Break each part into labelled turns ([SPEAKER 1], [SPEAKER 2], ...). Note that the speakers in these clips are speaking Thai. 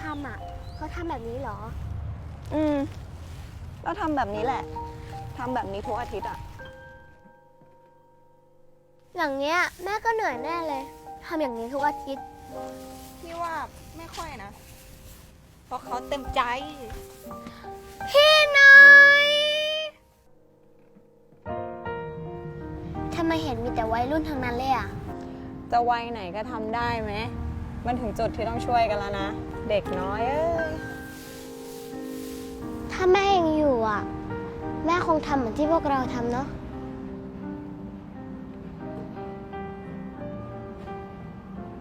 [SPEAKER 1] ทำอะเขาทำแบบนี้เหรอ
[SPEAKER 2] อืม ก็ทำแบบนี้แหละ ทำแบบนี้ทุกอาทิตย์อะ
[SPEAKER 1] อย่างเงี้ยแม่ก็เหนื่อยแน่เลยทำอย่างนี้ทุกอาทิตย์
[SPEAKER 2] พี่ว่าไม่ค่อยนะ เพราะเขาเต็มใจ
[SPEAKER 1] พี่น้อยทำไมเห็นมีแต่วัยรุ่นทั้งนั้นเลยอะ
[SPEAKER 2] จะวัยไหนก็ทำได้ไหม มันถึงจุดที่ต้องช่วยกันแล้วนะ เด็กน้อยเอ้ย
[SPEAKER 1] ถ้าแม่ยังอยู่อะ แม่คงทำเหมือนที่พวกเราทำเนาะ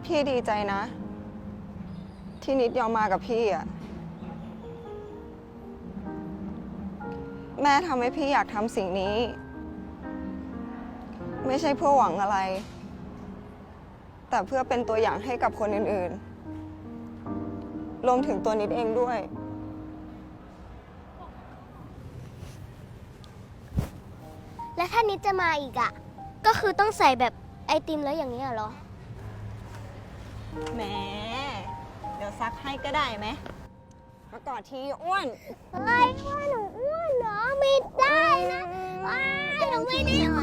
[SPEAKER 2] พี่ดีใจนะ ที่นิดยอมมากับพี่อะ แม่ทำให้พี่อยากทำสิ่งนี้ ไม่ใช่เพื่อหวังอะไร แต่เพื่อเป็นตัวอย่างให้กับคนอื่นๆ รวมถึงตัวนิดเองด้วย
[SPEAKER 1] และถ้านิดจะมาอีกอะ ก็คือต้องใส่แบบไอติมแล้วอย่างนี้ยเหรอ
[SPEAKER 2] แหม เดี๋ยวซักให้ก็ได้ไหมมากอดทีอ้วน
[SPEAKER 1] เฮ้ยว่าหนูอ้วนเหรอไม่ได้นะว้ายหนูไม่ได้อ้วน